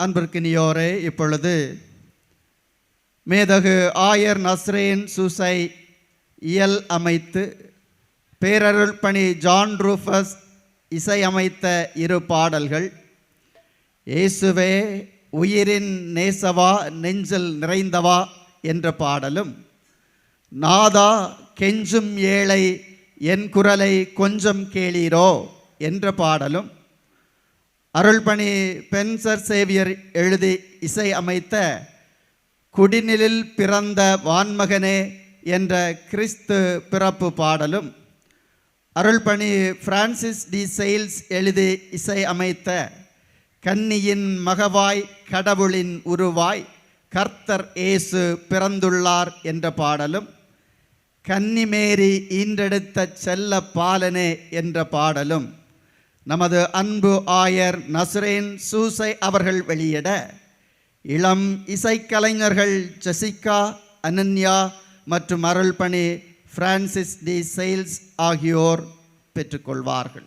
அன்பிற்கினியோரே இப்பொழுது மேதகு ஆயர் நஸ்ரேன் சூசை இயல் அமைத்து பேரருள் பணி ஜான் ரூஃபஸ் இசையமைத்த இரு பாடல்கள் இயேசுவே உயிரின் நேசவா நெஞ்சில் நிறைந்தவா என்ற பாடலும் நாதா கெஞ்சும் ஏழை என் குரலை கொஞ்சம் கேளீரோ என்ற பாடலும் அருள்பணி பென்சர் சேவியர் எழுதி இசை அமைத்த குடிநிலில் பிறந்த வான்மகனே என்ற கிறிஸ்து பிறப்பு பாடலும் அருள்பணி பிரான்சிஸ் டி செயல்ஸ் எழுதி இசை அமைத்த கன்னியின் மகவாய் கடவுளின் உருவாய் கர்த்தர் இயேசு பிறந்துள்ளார் என்ற பாடலும் கன்னிமேரி ஈன்றெடுத்த செல்ல பாலனே என்ற பாடலும் நமது அன்பு ஆயர் நசுரேன் சூசை அவர்கள் வெளியிட இளம் இசைக்கலைஞர்கள் ஜெசிகா அனன்யா மற்றும் அருள்பணி பிரான்சிஸ் டி செயல்ஸ் ஆகியோர் பெற்றுக்கொள்வார்கள்.